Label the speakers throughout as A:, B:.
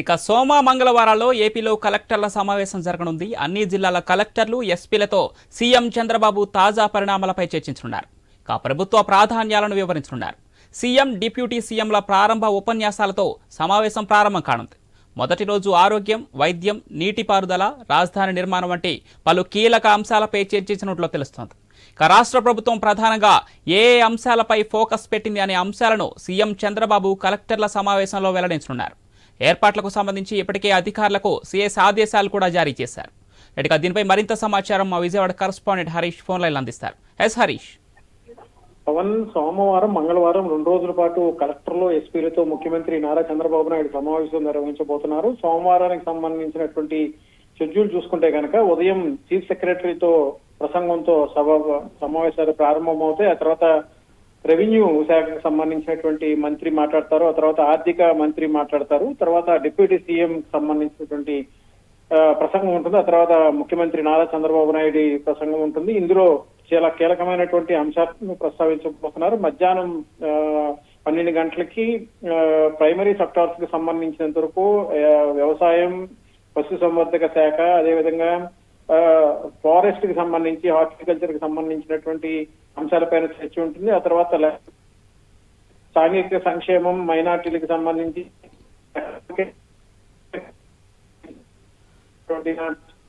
A: ఇక సోమ మంగళవారాల్లో ఏపీలో కలెక్టర్ల సమావేశం జరగనుంది. అన్ని జిల్లాల కలెక్టర్లు ఎస్పీలతో సీఎం చంద్రబాబు తాజా పరిణామాలపై చర్చించనున్నారు. ఇక ప్రభుత్వ ప్రాధాన్యాలను వివరించనున్నారు. సీఎం డిప్యూటీ సీఎంల ప్రారంభ ఉపన్యాసాలతో సమావేశం ప్రారంభం కానుంది. మొదటి రోజు ఆరోగ్యం వైద్యం నీటిపారుదల రాజధాని నిర్మాణం వంటి పలు కీలక అంశాలపై చర్చించినట్లు తెలుస్తోంది. ఇక రాష్ట్ర ప్రభుత్వం ప్రధానంగా ఏ అంశాలపై ఫోకస్ పెట్టింది అనే అంశాలను సీఎం చంద్రబాబు కలెక్టర్ల సమావేశంలో వెల్లడించనున్నారు. ఏర్పాట్లకు సంబంధించి ఇప్పటికే అధికారులకు సీఎస్ ఆదేశాలు కూడా జారీ చేశారు. ఇక దీనిపై మరింత సమాచారం మా Vijayawada correspondent Harish phone line అందిస్తారు. ఎస్ హరీష్.
B: పవన్ సోమవారం మంగళవారం రెండు రోజుల పాటు కలెక్టర్లు ఎస్పీలతో ముఖ్యమంత్రి నారా చంద్రబాబు నాయుడు సమావేశం నిర్వహించబోతున్నారు. సోమవారానికి సంబంధించినటువంటి షెడ్యూల్ చూసుకుంటే కనుక ఉదయం చీఫ్ సెక్రటరీతో ప్రసంగంతో సభ సమావేశాలు ప్రారంభమవుతాయి. ఆ తర్వాత రెవెన్యూ శాఖకు సంబంధించినటువంటి మంత్రి మాట్లాడతారు ఆ తర్వాత ఆర్థిక మంత్రి మాట్లాడతారు తర్వాత డిప్యూటీ సీఎం సంబంధించినటువంటి ఆ, ప్రసంగం ఉంటుంది ఆ తర్వాత ముఖ్యమంత్రి నారా చంద్రబాబు నాయుడు ప్రసంగం ఉంటుంది. ఇందులో చాలా కీలకమైనటువంటి అంశాలను ప్రస్తావించబోతున్నారు. మధ్యాహ్నం ఆ, పన్నెండు గంటలకి ఆ, ప్రైమరీ సెక్టార్స్కి సంబంధించినంత వరకు వ్యవసాయం పశు సంవర్ధక శాఖ అదేవిధంగా ఫారెస్ట్కి సంబంధించి హార్టికల్చర్కి సంబంధించినటువంటి అంశాలపైన చర్చ ఉంటుంది. ఆ తర్వాత సాంఘిక సంక్షేమం మైనార్టీలకు సంబంధించి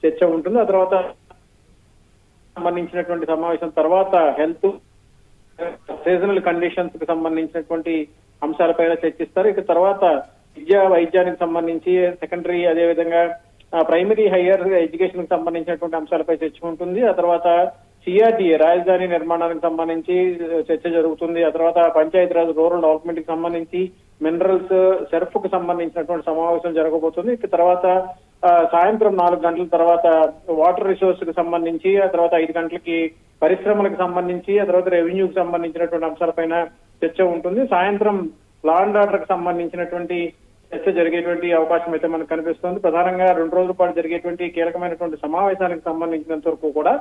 B: చర్చ ఉంటుంది. ఆ తర్వాత సంబంధించినటువంటి సమావేశం తర్వాత హెల్త్ సీజనల్ కండిషన్స్కి సంబంధించినటువంటి అంశాలపైన చర్చిస్తారు. ఇక తర్వాత విద్యా వైద్యానికి సంబంధించి సెకండరీ అదేవిధంగా ప్రైమరీ హైయర్ ఎడ్యుకేషన్కి సంబంధించినటువంటి అంశాలపై చర్చ ఉంటుంది. ఆ తర్వాత సిఆర్డీఏ రాజధాని నిర్మాణానికి సంబంధించి చర్చ జరుగుతుంది. ఆ తర్వాత పంచాయతీరాజ్ రూరల్ డెవలప్మెంట్కి సంబంధించి మినరల్స్ సెర్ఫ్కు సంబంధించినటువంటి సమావేశం జరగబోతుంది. తర్వాత సాయంత్రం నాలుగు గంటల తర్వాత వాటర్ రిసోర్స్కి సంబంధించి ఆ తర్వాత ఐదు గంటలకి పరిశ్రమలకు సంబంధించి ఆ తర్వాత రెవెన్యూకి సంబంధించినటువంటి అంశాలపైన చర్చ ఉంటుంది. సాయంత్రం లా అండ్ ఆర్డర్కి సంబంధించినటువంటి చర్చ జరిగేటువంటి అవకాశం అయితే మనకు కనిపిస్తుంది. ప్రధానంగా రెండు రోజుల పాటు జరిగేటువంటి కీలకమైనటువంటి సమావేశానికి సంబంధించినంత వరకు కూడా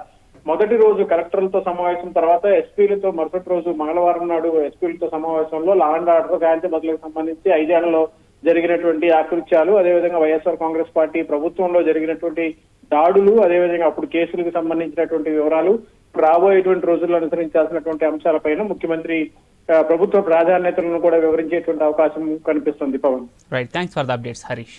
B: మొదటి రోజు కలెక్టర్లతో సమావేశం తర్వాత ఎస్పీలతో మరుసటి రోజు మంగళవారం నాడు ఎస్పీలతో సమావేశంలో లా అండ్ ఆర్డర్ శాంతి బదులకు సంబంధించి ఐదేళ్ళలో జరిగినటువంటి ఆకృత్యాలు అదేవిధంగా వైఎస్ఆర్ కాంగ్రెస్ పార్టీ ప్రభుత్వంలో జరిగినటువంటి దాడులు అదేవిధంగా అప్పుడు కేసులకు సంబంధించినటువంటి వివరాలు రాబోయేటువంటి రోజుల్లో అనుసరించాల్సినటువంటి అంశాలపైన ముఖ్యమంత్రి ప్రభుత్వ ప్రాధాన్యతలను కూడా వివరించేటువంటి అవకాశం కనిపిస్తుంది Pavan.
A: Right thanks for the updates Harish